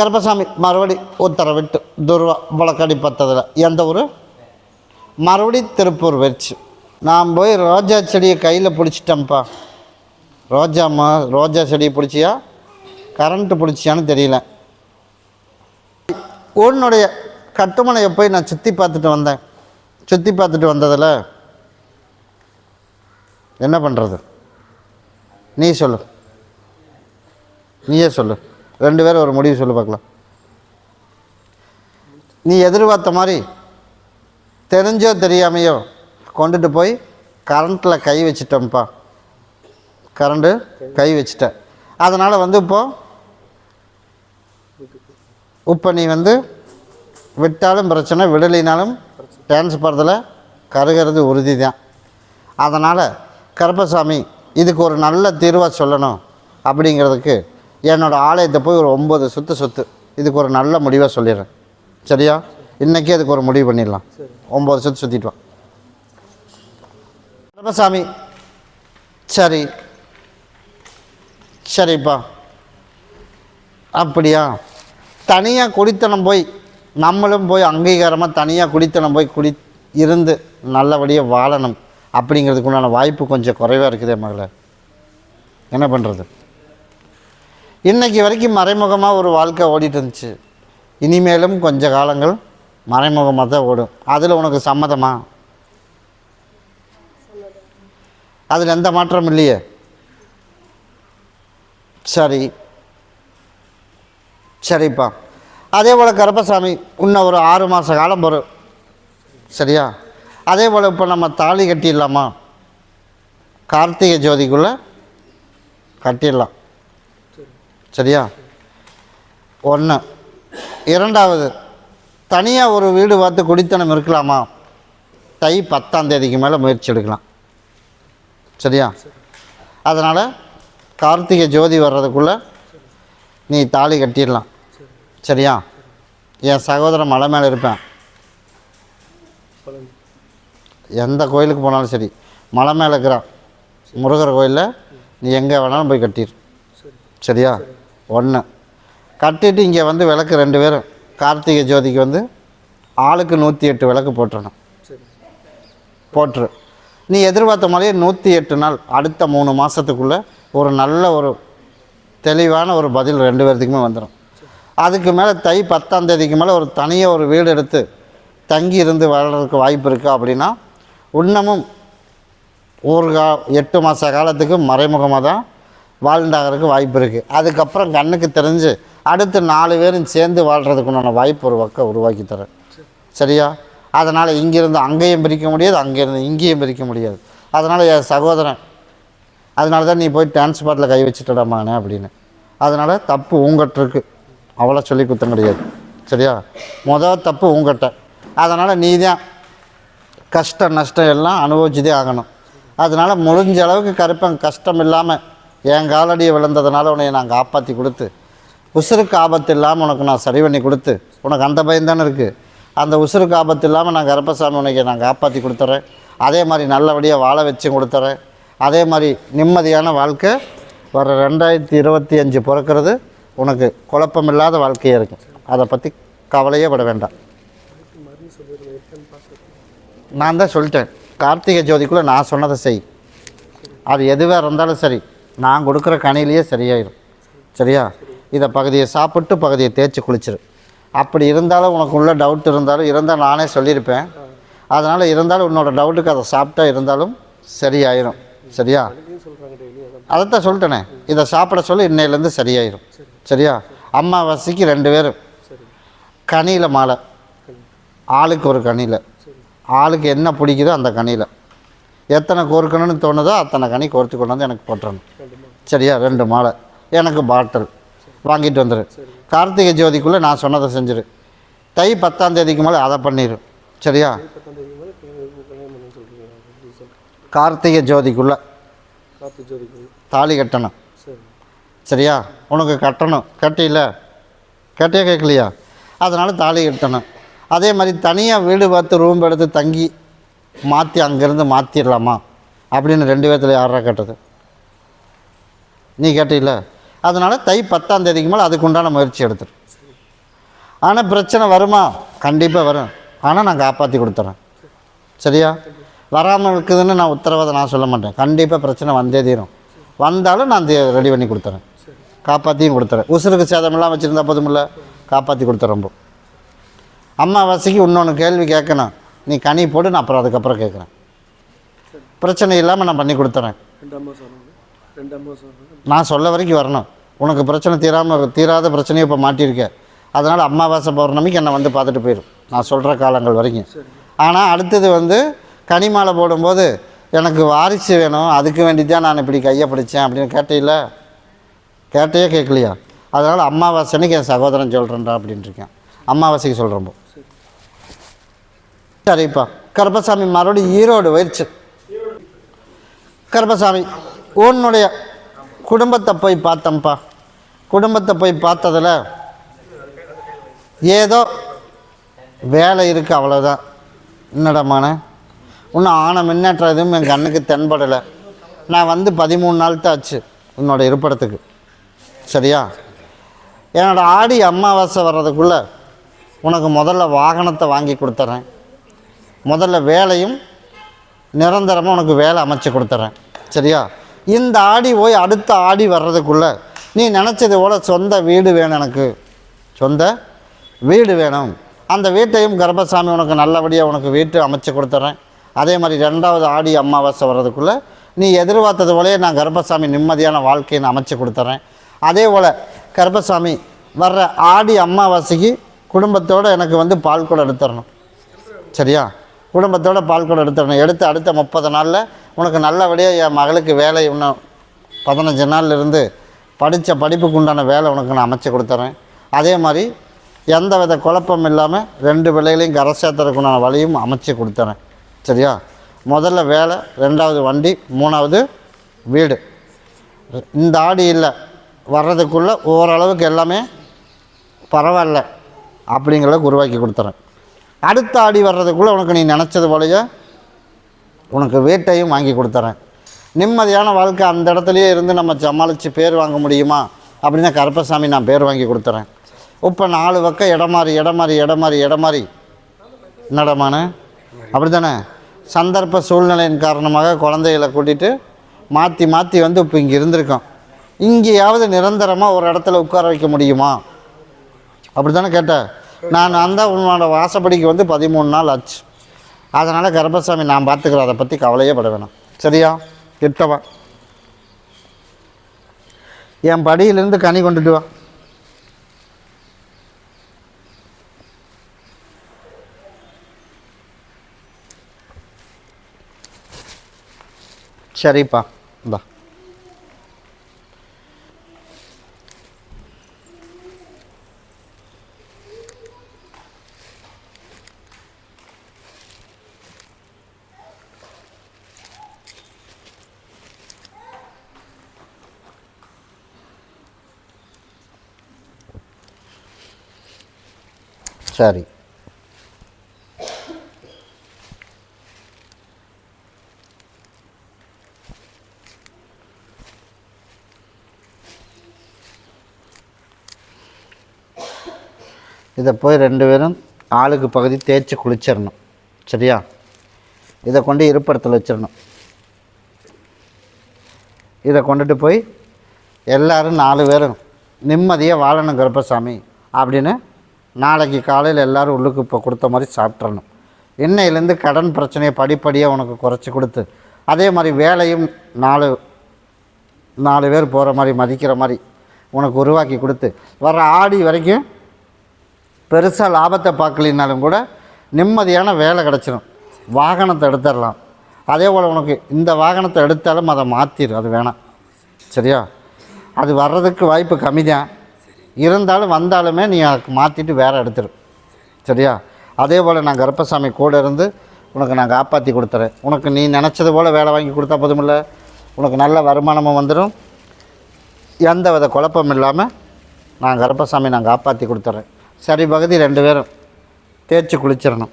கருப்பசாமி மறுபடி உத்தரவிட்டு துர்வா வழக்கடி பத்ததில் எந்த ஊர்? மறுபடி திருப்பூர் வச்சு நான் போய் ரோஜா செடியை கையில் பிடிச்சிட்டேன்ப்பா. ரோஜா ரோஜா செடியை பிடிச்சியா? கரண்ட்டு பிடிச்சியான்னு தெரியல. உன்னுடைய கட்டுமனையை போய் நான் சுற்றி பார்த்துட்டு வந்தேன். சுற்றி பார்த்துட்டு வந்ததில் என்ன பண்ணுறது நீ சொல்லு. நீயே சொல்லு. ரெண்டு பேரும் ஒரு முடிவு சொல்லி பார்க்கலாம். நீ எதிர்பார்த்த மாதிரி தெரிஞ்சோ தெரியாமையோ கொண்டுட்டு போய் கரண்ட்டில் கை வச்சிட்டோம்ப்பா கரண்ட்டு கை வச்சிட்டேன். அதனால் வந்து இப்போ இப்போ நீ வந்து விட்டாலும் பிரச்சனை விடலைனாலும் டான்ஸ் கருகிறது உறுதி தான் அதனால் கருப்பசாமி இதுக்கு ஒரு நல்ல தீர்வாக சொல்லணும் அப்படிங்கிறதுக்கு என்னோடய ஆலயத்தை போய் ஒரு ஒம்பது சுற்று சுற்று இதுக்கு ஒரு நல்ல முடிவாக சொல்லிடுறேன். சரியா? இன்றைக்கே அதுக்கு ஒரு முடிவு பண்ணிடலாம். ஒம்பது சுற்று சுற்றிட்டு வா. கருப்பசாமி சரி. சரிப்பா. அப்படியா? தனியாக குடித்தனம் போய் நம்மளும் போய் அங்கீகாரமாக தனியாக குடித்தனம் போய் குடி இருந்து நல்லபடியாக வாழணும். அப்படிங்கிறதுக்குண்டான வாய்ப்பு கொஞ்சம் குறைவாக இருக்குதே மகளே. என்ன பண்ணுறது இன்னைக்கு வரைக்கும் மறைமுகமாக ஒரு வாழ்க்கை ஓடிட்டு இருந்துச்சு இனிமேலும் கொஞ்ச காலங்கள் மறைமுகமாக தான் ஓடும். அதில் உனக்கு சம்மதமா? அதில் எந்த மாற்றமும் இல்லையே? சரி. சரிப்பா. அதே போல் கருப்பசாமி இன்னும் ஒரு ஆறு மாத காலம் வரும். சரியா? அதே போல் இப்போ நம்ம தாலி கட்டிடலாமா? கார்த்திகை ஜோதிக்குள்ளே கட்டிடலாம். சரியா? ஒன்று இரண்டாவது தனியாக ஒரு வீடு பார்த்து குடித்தனம் இருக்கலாமா? தை பத்தாம் தேதிக்கு மேலே முயற்சி எடுக்கலாம். சரியா? அதனால் கார்த்திகை ஜோதி வர்றதுக்குள்ளே நீ தாலி கட்டிடலாம். சரியா? என் சகோதரன் மலை மேலே இருப்பேன். எந்த கோயிலுக்கு போனாலும் சரி மலை மேலே இருக்கிறான். முருகர் கோயிலில் நீ எங்கே வேணாலும் போய் கட்டிடு. சரியா? ஒன்று கட்டிட்டு இங்கே வந்து விளக்கு ரெண்டு பேரும். கார்த்திகை ஜோதிக்கு வந்து ஆளுக்கு நூற்றி எட்டு விளக்கு போட்டுறணும். போட்டுரு. நீ எதிர்பார்த்த மாதிரியே நூற்றி எட்டு நாள் அடுத்த மூணு மாதத்துக்குள்ளே ஒரு நல்ல ஒரு தெளிவான ஒரு பதில் ரெண்டு பேர்த்துக்குமே வந்துடும் அதுக்கு மேலே தை பத்தாம் தேதிக்கு மேலே ஒரு தனியாக ஒரு வீடு எடுத்து தங்கி இருந்து வாழறதுக்கு வாய்ப்பு இருக்கா அப்படின்னா இன்னமும் ஒரு கா எட்டு மாத காலத்துக்கு மறைமுகமாக தான் வாழ்ந்தாகிறதுக்கு வாய்ப்பு இருக்குது அதுக்கப்புறம் கண்ணுக்கு தெரிஞ்சு அடுத்து நாலு பேரும் சேர்ந்து வாழ்கிறதுக்குண்டான வாய்ப்பு ஒரு பக்கம் உருவாக்கி தரேன். சரியா? அதனால் இங்கேருந்து அங்கேயும் பிரிக்க முடியாது அங்கேருந்து இங்கேயும் பிரிக்க முடியாது. அதனால் என் சகோதரன் அதனால தான் நீ போய் டான்ஸ் கை வச்சுட்டடமானே அப்படின்னு. அதனால் தப்பு உங்கட்டிருக்கு அவ்வளோ சொல்லி குத்தம் கிடையாது. சரியா? மொதல் தப்பு உங்கள்கிட்ட அதனால் நீ தான் கஷ்டம் நஷ்டம் எல்லாம் அனுபவிச்சுதே ஆகணும். அதனால் முடிஞ்ச அளவுக்கு கருப்பன் கஷ்டம் இல்லாமல் என் காலடியை விழுந்ததுனால உன்னை நான் காப்பாற்றி கொடுத்து உசுருக்கு ஆபத்து இல்லாமல் உனக்கு நான் சரி பண்ணி கொடுத்து உனக்கு அந்த பயம் தானே இருக்குது அந்த உசுருக்கு ஆபத்து இல்லாமல் நான் கருப்பசாமி உனக்கு நான் காப்பாற்றி கொடுத்துறேன். அதே மாதிரி நல்லபடியாக வாழ வச்சு கொடுத்துறேன். அதே மாதிரி நிம்மதியான வாழ்க்கை வர ரெண்டாயிரத்தி இருபத்தி அஞ்சு பிறக்கிறது உனக்கு குழப்பமில்லாத வாழ்க்கையாக இருக்கும். அதை பற்றி கவலையே பட வேண்டாம். நான் தான் சொல்லிட்டேன். கார்த்திகை ஜோதிக்குள்ளே நான் சொன்னதை செய். அது எதுவாக இருந்தாலும் சரி. நான் கொடுக்குற கனிலேயே சரியாயிடும் சரியா? இதை பகுதியை சாப்பிட்டு பகுதியை தேய்ச்சி குளிச்சிரு. அப்படி இருந்தாலும் உனக்கு உள்ள டவுட் இருந்தாலும் இருந்தால் நானே சொல்லியிருப்பேன். அதனால் இருந்தாலும் உன்னோட டவுட்டுக்கு அதை சாப்பிட்டா இருந்தாலும் சரியாயிரும். சரியா? அதைத்தான் சொல்லிட்டேனே. இதை சாப்பிட சொல்லி இன்னையிலேருந்து சரியாயிரும். சரியா? அம்மாவாசைக்கு ரெண்டு பேரும். கனியில் மாலை. ஆளுக்கு ஒரு கனியில். ஆளுக்கு என்ன பிடிக்குதோ அந்த கனியில். எத்தனை கோர்க்கணும்னு தோணுதோ அத்தனை கனி கோர்த்து கொண்டு வந்து எனக்கு போட்டுறணும். சரியா? ரெண்டு மாலை. எனக்கு பாட்டில் வாங்கிட்டு வந்துடு கார்த்திகை ஜோதிக்குள்ளே நான் சொன்னதை செஞ்சிரு. தை பத்தாம் தேதிக்கு மேலே அதை பண்ணிடு சரியா? கார்த்திகை ஜோதிக்குள்ளே தாலி கட்டணும். சரியா? உனக்கு கட்டணும். கட்டியில? கட்டியா கேட்கலையா? அதனால் தாலி கட்டணும். அதே மாதிரி தனியாக வீடு பார்த்து ரூம் எடுத்து தங்கி மாற்றி அங்கேருந்து மாற்றிடலாமா அப்படின்னு ரெண்டு பேர்த்தில் யாரா கேட்டது? நீ கேட்டில அதனால் தை பத்தாம் தேதிக்கு மேலே அதுக்குண்டான முயற்சி எடுத்துரு. ஆனால் பிரச்சனை வருமா? கண்டிப்பாக வரும். ஆனால் நான் காப்பாற்றி கொடுத்துறேன். சரியா? வராமல் இருக்குதுன்னு நான் உத்தரவாதம் நான் சொல்ல மாட்டேன். கண்டிப்பாக பிரச்சனை வந்தே தீரும். வந்தாலும் நான் ரெடி பண்ணி கொடுத்துறேன். காப்பாற்றியும் கொடுத்துறேன். உசுருக்கு சேதமெல்லாம் வச்சுருந்தா போதுமில்ல. காப்பாற்றி கொடுத்துறேன் அம்மா அம்மாவாசைக்கு இன்னொன்று கேள்வி கேட்கணும். நீ கனி போடு நான் அப்புறம் அதுக்கப்புறம் கேட்குறேன் பிரச்சனை இல்லாமல் நான் பண்ணி கொடுத்துறேன். நான் சொல்ல வரைக்கும் வரணும். உனக்கு பிரச்சனை தீராமல் தீராத பிரச்சனையை இப்போ மாட்டியிருக்க. அதனால் அமாவாசை பௌர்ணமிக்கு என்னை வந்து பார்த்துட்டு போயிடும் நான் சொல்கிற காலங்கள் வரைக்கும். ஆனால் அடுத்தது வந்து கனிமாலை போடும்போது எனக்கு வாரிசு வேணும். அதுக்கு வேண்டி தான் நான் இப்படி கையை பிடிச்சேன் அப்படின்னு கேட்டையில கேட்டையே கேட்கலையா? அதனால் அமாவாசைக்கு என் சகோதரன் சொல்கிறேன்டா அப்படின்ட்டு இருக்கேன். அமாவாசைக்கு சொல்கிறப்போ சரிப்பா கருப்பசாமி மறுபடியும் ஈரோடு போயிடுச்சு கருப்பசாமி உன்னுடைய குடும்பத்தை போய் பார்த்தேன்ப்பா. குடும்பத்தை போய் பார்த்ததில் ஏதோ வேலை இருக்குது அவ்வளோதான் என்னடமான இன்னும் ஆன முன்னேற்றம் எதுவும் என் கண்ணுக்கு தென்படலை. நான் வந்து பதிமூணு நாள் தான் ஆச்சு உன்னோட இருப்பிடத்துக்கு. சரியா? என்னோடய ஆடி அமாவாசை வர்றதுக்குள்ளே உனக்கு முதல்ல வாகனத்தை வாங்கி கொடுத்துட்றேன் முதல்ல வேலையும் நிரந்தரமாக உனக்கு வேலை அமைச்சு கொடுத்துட்றேன் சரியா? இந்த ஆடி போய் அடுத்த ஆடி வர்றதுக்குள்ளே நீ நினச்சது போல் சொந்த வீடு வேணும் எனக்கு. சொந்த வீடு வேணும். அந்த வீட்டையும் கர்ப்பசாமி உனக்கு நல்லபடியாக உனக்கு வீட்டு அமைச்சு கொடுத்துட்றேன் அதே மாதிரி ரெண்டாவது ஆடி அமாவாசை வர்றதுக்குள்ளே நீ எதிர்பார்த்தது போலயே நான் கர்ப்பசாமி நிம்மதியான வாழ்க்கையை நான் அமைச்சு கொடுத்துட்றேன் அதே போல் கர்ப்பசாமி வர்ற ஆடி அமாவாசைக்கு குடும்பத்தோடு எனக்கு வந்து பால் கூட எடுத்துடணும். சரியா? குடும்பத்தோடு பால் கூட எடுத்துடணும். எடுத்து அடுத்த முப்பது நாளில் உனக்கு நல்லபடியாக என் மகளுக்கு வேலை இன்னும் பதினஞ்சு நாள்லேருந்து படித்த படிப்புக்கு உண்டான வேலை உனக்கு நான் அமைச்சு கொடுத்துறேன். அதே மாதிரி எந்த வித குழப்பம் இல்லாமல் ரெண்டு பிள்ளைகளையும் கரை சேர்த்துறதுக்குண்டான வழியும் அமைச்சு கொடுத்துறேன். சரியா? முதல்ல வேலை ரெண்டாவது வண்டி மூணாவது வீடு. இந்த ஆடி இல்லை வர்றதுக்குள்ளே ஓரளவுக்கு எல்லாமே பரவாயில்ல அப்படிங்கிறத உருவாக்கி கொடுத்துறேன். அடுத்த ஆடி வர்றதுக்குள்ளே உனக்கு நீ நினச்சது போலயே உனக்கு வீட்டையும் வாங்கி கொடுத்துறேன். நிம்மதியான வாழ்க்கை அந்த இடத்துலையே இருந்து நம்ம சமாளித்து பேர் வாங்க முடியுமா? அப்படின்னா கருப்பசாமி நான் பேர் வாங்கி கொடுத்துறேன். இப்போ நாலு பக்கம் இடமாறி இடமாறி இடமாறி இடமாறி. இடம் அப்படி தானே சந்தர்ப்ப சூழ்நிலையின் காரணமாக குழந்தைகளை கூட்டிகிட்டு மாற்றி மாற்றி வந்து இப்போ இங்கே இருந்திருக்கோம். இங்கேயாவது நிரந்தரமாக ஒரு இடத்துல உட்கார வைக்க முடியுமா? அப்படி தானே கேட்டேன். நான் அந்த உன்னோட வாசப்படிக்கு வந்து பதிமூணு நாள் ஆச்சு. அதனால் கர்ப்பசாமி நான் பார்த்துக்கிறேன். அதை பற்றி கவலையே பட வேணாம். சரியா? கிட்டவா என் படியிலேருந்து கனி கொண்டுட்டு வா. சரிப்பா. இந்தா. சரி. இதை போய் ரெண்டு பேரும் ஆளுக்கு பகுதி தேய்ச்சி குளிச்சிடணும். சரியா? இதை கொண்டு இருப்பிடத்தில் வச்சிடணும். இதை கொண்டுட்டு போய் எல்லாரும் நாலு பேரும் நிம்மதியாக வாழணும் கருப்பசாமி அப்படின்னு நாளைக்கு காலையில் எல்லாரும் உள்ளுக்கு இப்போ கொடுத்த மாதிரி சாப்பிட்றணும் இன்னையிலேருந்து கடன் பிரச்சனையை படிப்படியாக உனக்கு குறைச்சி கொடுத்து அதே மாதிரி வேலையும் நாலு நாலு பேர் போகிற மாதிரி மதிக்கிற மாதிரி உனக்கு உருவாக்கி கொடுத்து வர ஆடி வரைக்கும் பெருசாக லாபத்தை பார்க்கலினாலும் கூட நிம்மதியான வேலை கிடச்சிடும் வாகனத்தை எடுத்துடலாம். அதே போல் உனக்கு இந்த வாகனத்தை எடுத்தாலும் அதை மாற்றிடு அது வேணாம். சரியா? அது வர்றதுக்கு வாய்ப்பு கம்மி தான் இருந்தாலும் வந்தாலுமே நீ அதுக்கு மாற்றிட்டு வேறு எடுத்துரு சரியா? அதே போல் நான் கருப்பசாமி கூட இருந்து உனக்கு நான் காப்பாற்றி கொடுத்துறேன். உனக்கு நீ நினச்சது போல் வேலை வாங்கி கொடுத்தா போதுமில்ல. உனக்கு நல்ல வருமானமும் வந்துடும் எந்த வித குழப்பம் இல்லாமல் நான் கருப்பசாமி நான் காப்பாற்றி கொடுத்துட்றேன் சரி பகுதி ரெண்டு பேரும் தேய்ச்சி குளிச்சிடணும்.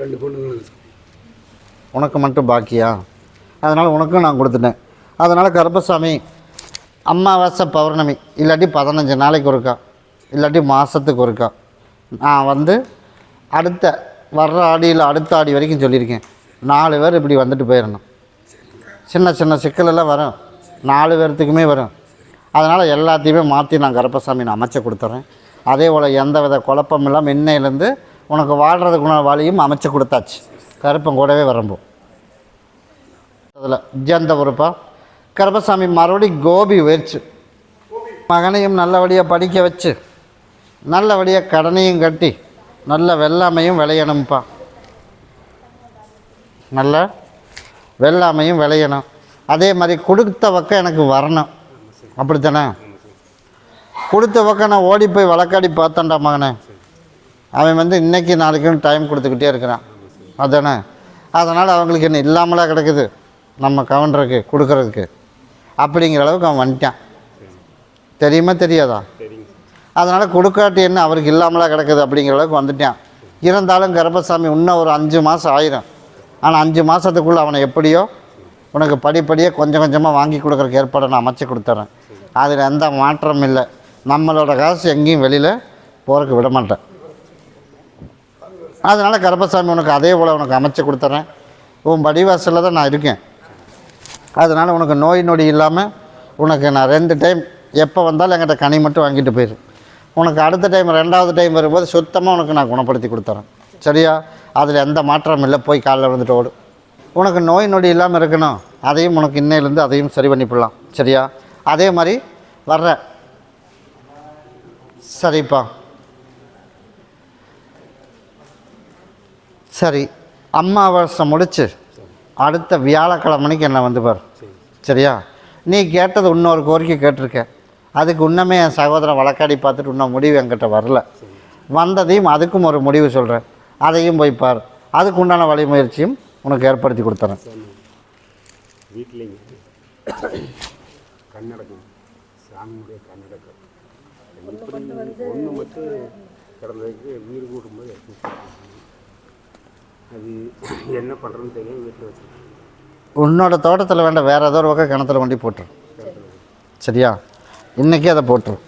ரெண்டு பொண்ணுங்களுக்கு உனக்கு மட்டும் பாக்கியா? அதனால் உனக்கும் நான் கொடுத்துட்டேன். அதனால் கருப்பசாமி அமாவாசை பௌர்ணமி இல்லாட்டி பதினஞ்சு நாளைக்கு ஒருக்கா இல்லாட்டி மாதத்துக்கு ஒருக்கா. நான் வந்து அடுத்த வர்ற ஆடியில் அடுத்த ஆடி வரைக்கும் சொல்லியிருக்கேன். நாலு பேர் இப்படி வந்துட்டு போயிடணும். சின்ன சின்ன சிக்கலெல்லாம் வரும். நாலு பேர்த்துக்குமே வரும். அதனால் எல்லாத்தையுமே மாற்றி நான் கருப்பசாமி நான் அமைச்சு கொடுத்துட்றேன் அதே போல் எந்த வித குழப்பம் இல்லாமல் இன்னையிலேருந்து உனக்கு வாழ்கிறதுக்குள்ள வழியும் அமைச்சு கொடுத்தாச்சு. கருப்பம் கூடவே வரம்போ. அதில் ஜந்த பொறுப்பா கருப்பசாமி மறுபடி கோபி உயர்ச்சி. மகனையும் நல்லபடியாக படிக்க வச்சு நல்லபடியாக கடனையும் கட்டி நல்ல வெள்ளாமையும் விளையணும்ப்பா நல்ல வெள்ளாமையும் விளையணும். அதே மாதிரி கொடுத்த பக்கம் எனக்கு வரணும். அப்படித்தானே? கொடுத்த பக்கம் நான் ஓடி போய் வழக்காடி பார்த்தேன்டா மகனே. அவன் வந்து இன்னைக்கு நாளைக்குன்னு டைம் கொடுத்துக்கிட்டே இருக்கிறான். அதானே? அதனால் அவங்களுக்கு என்ன இல்லாமலா கிடக்குது? நம்ம கவுண்டருக்கு கொடுக்குறதுக்கு. அப்படிங்கிற அளவுக்கு அவன் வந்துட்டான். தெரியுமா தெரியாதா? அதனால் கொடுக்காட்டி என்ன அவருக்கு இல்லாமலாக கிடக்குது அப்படிங்கிற அளவுக்கு வந்துட்டான். இருந்தாலும் கர்ப்பசாமி இன்னும் ஒரு அஞ்சு மாதம் ஆயிரும். ஆனால் அஞ்சு மாதத்துக்குள்ளே அவனை எப்படியோ உனக்கு படிப்படியாக கொஞ்சம் கொஞ்சமாக வாங்கி கொடுக்குறக்கு ஏற்பாடை நான் அமைச்சு கொடுத்துட்றேன் அதில் எந்த மாற்றமும் இல்லை. நம்மளோட காசு எங்கேயும் வெளியில் போகிறக்கு விட மாட்டேன். அதனால் கருப்பசாமி உனக்கு அதே போல் உனக்கு அமைச்சு கொடுத்துட்றேன் உன் படிவாசலில் தான் நான் இருக்கேன். அதனால் உனக்கு நோய் நொடி இல்லாமல் உனக்கு நான் ரெண்டு டைம் எப்போ வந்தாலும் என்கிட்ட கனி மட்டும் வாங்கிட்டு போயிடும் உனக்கு அடுத்த டைம் ரெண்டாவது டைம் வரும்போது சுத்தமாக உனக்கு நான் குணப்படுத்தி கொடுத்துறேன். சரியா? அதில் எந்த மாற்றமும் இல்லை. போய் காலைல விழுந்துட்டு ஓடு. உனக்கு நோய் நொடி இல்லாமல் இருக்கணும். அதையும் உனக்கு இன்னையிலேருந்து அதையும் சரி பண்ணிவிடலாம் சரியா? அதே மாதிரி வர்ற. சரிப்பா. சரி. அமாவாசை முடிச்சு அடுத்த வியாழக்கிழமைக்கு என்னை வந்து வந்துப்பார் சரியா? நீ கேட்டது இன்னொரு கோரிக்கை கேட்டிருக்க அதுக்கு இன்னமே என் சகோதரன் வழக்காடி பார்த்துட்டு இன்னும் முடிவு என்கிட்ட வரல. வந்ததையும் அதுக்கும் ஒரு முடிவு சொல்கிறேன் அதையும் போய் பார். அதுக்கு உண்டான வழிமுயற்சியும் உனக்கு ஏற்படுத்தி கொடுத்துறேன். வீட்லேங்க கன்னடகம் சாமியுடைய கன்னடகம் ஒன்று மட்டும் கிடந்ததுக்கு வீடு கூடும்போது அது என்ன பண்ணுறதுன்னு தெரியும் வீட்டில் வச்சுருக்கேன். உன்னோட தோட்டத்தில் வேண்டாம் வேறு ஏதோ ஒரு பக்கம் கிணத்துல கொண்டு போட்டுரு. சரியா? இன்றைக்கே அதை போட்டுரு.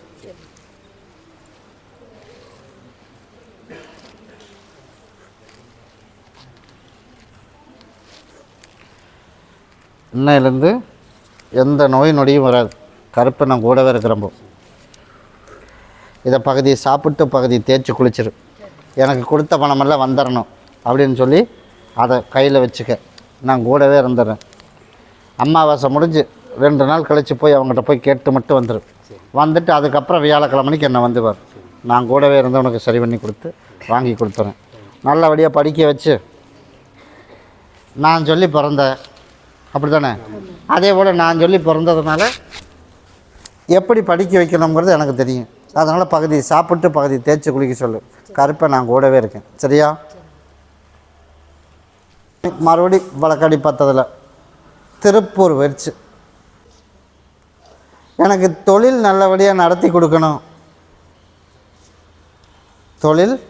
இன்னையிலேருந்து எந்த நோய் நொடியும் வராது. கருப்பு நான் கூடவே இருக்கிறப்போ இதை பகுதியை சாப்பிட்டு பகுதி தேய்ச்சி குளிச்சிரு. எனக்கு கொடுத்த பணமெல்லாம் வந்துடணும் அப்படின்னு சொல்லி அதை கையில் வச்சுக்க. நான் கூடவே இருந்துடுறேன் அமாவாசை முடிஞ்சு ரெண்டு நாள் கழித்து போய் அவங்ககிட்ட போய் கேட்டு மட்டும் வந்துடும் வந்துட்டு அதுக்கப்புறம் வியாழக்கிழமைக்கு என்னை வந்து பார் நான் கூடவே இருந்து உனக்கு சரி பண்ணி கொடுத்து வாங்கி கொடுத்துறேன். நல்லபடியாக படிக்க வச்சு நான் சொல்லி பிறந்தேன் அப்படி தானே அதே போல் நான் சொல்லி பிறந்ததுனால எப்படி படிக்க வைக்கணுங்கிறது எனக்கு தெரியும். அதனால் பகுதி சாப்பிட்டு பகுதி தேய்ச்சி குளிக்க சொல்லு. கருப்பை நான் கூடவே இருக்கேன். சரியா? மறுபடி வழக்கடி பார்த்ததில். திருப்பூர் வெறிச்சு. எனக்கு தொழில் நல்லபடியாக நடத்தி கொடுக்கணும். தொழில்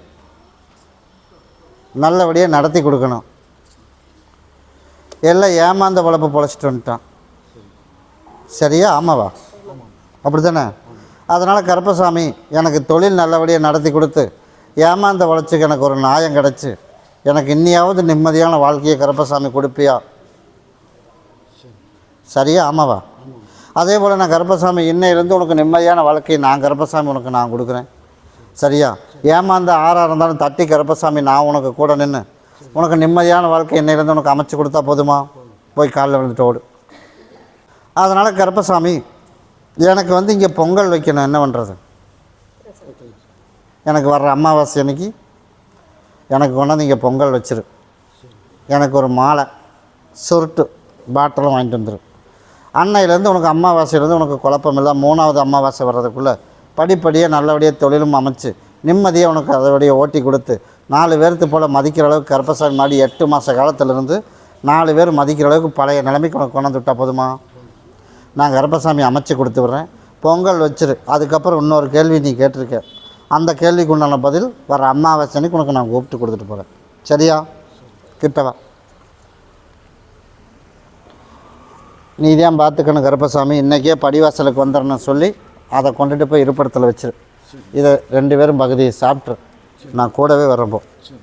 நல்லபடியாக நடத்தி கொடுக்கணும். எல்லாம் ஏமாந்த பொழப்பு பொழைச்சிட்டு வந்துட்டான். சரியா? ஆமாவா? அப்படி தானே அதனால் கருப்பசாமி எனக்கு தொழில் நல்லபடியாக நடத்தி கொடுத்து ஏமாந்த உழைச்சிக்கு எனக்கு ஒரு நியாயம் கிடச்சி. எனக்கு இன்னியாவது நிம்மதியான வாழ்க்கையை கருப்பசாமி கொடுப்பியா? சரியா? ஆமாவா? அதே போல் நான் கருப்பசாமி இன்னையிலேருந்து உனக்கு நிம்மதியான வாழ்க்கையை நான் கருப்பசாமி உனக்கு நான் கொடுக்குறேன். சரியா? ஏமாந்த ஆறாக இருந்தாலும் தட்டி கருப்பசாமி நான் உனக்கு கூட நின்று உனக்கு நிம்மதியான வாழ்க்கை இன்னையிலேருந்து உனக்கு அமைச்சு கொடுத்தா போதுமா? போய் காலில் விழுந்துட்டு ஓடு. அதனால் கருப்பசாமி எனக்கு வந்து இங்கே பொங்கல் வைக்கணும். என்ன பண்ணுறது எனக்கு வர்ற அமாவாசை அன்னைக்கு எனக்கு கொண்டாந்து இங்கே பொங்கல் வச்சிரு. எனக்கு ஒரு மாலை சுருட்டு பாட்டிலும் வாங்கிட்டு வந்துடும் அன்னையிலேருந்து உனக்கு அம்மாவாசையிலேருந்து உனக்கு குழப்பம் இல்லை மூணாவது அம்மாவாசை வர்றதுக்குள்ளே படிப்படியாக நல்லபடியாக தொழிலும் அமைச்சு நிம்மதியாக உனக்கு அதோடைய ஓட்டி கொடுத்து நாலு பேர்த்து போல் மதிக்கிற அளவுக்கு கருப்பசாமி மாடி எட்டு மாத காலத்திலிருந்து நாலு பேர் மதிக்கிற அளவுக்கு பழைய நிலைமைக்கு உனக்கு கொண்டாந்து விட்டா போதுமா? நான் கருப்பசாமி அமைச்சு கொடுத்து விட்றேன். பொங்கல் வச்சிரு. அதுக்கப்புறம் இன்னொரு கேள்வி நீ கேட்டிருக்க. அந்த கேள்விக்கு உண்டான பதில் வர அம்மாவாசனைக்கு உனக்கு நான் கூப்பிட்டு கொடுத்துட்டு போகிறேன் சரியா? கிட்டவா? நீ தான் பார்த்துக்கணும் கருப்பசாமி. இன்றைக்கே படிவாசலுக்கு வந்துடணும் சொல்லி அதை கொண்டுட்டு போய் இருப்பிடத்தில் வச்சிரு. இதை ரெண்டு பேரும் பகுதியை சாப்பிட்ரு நான் கூடவே வரப்போ சரி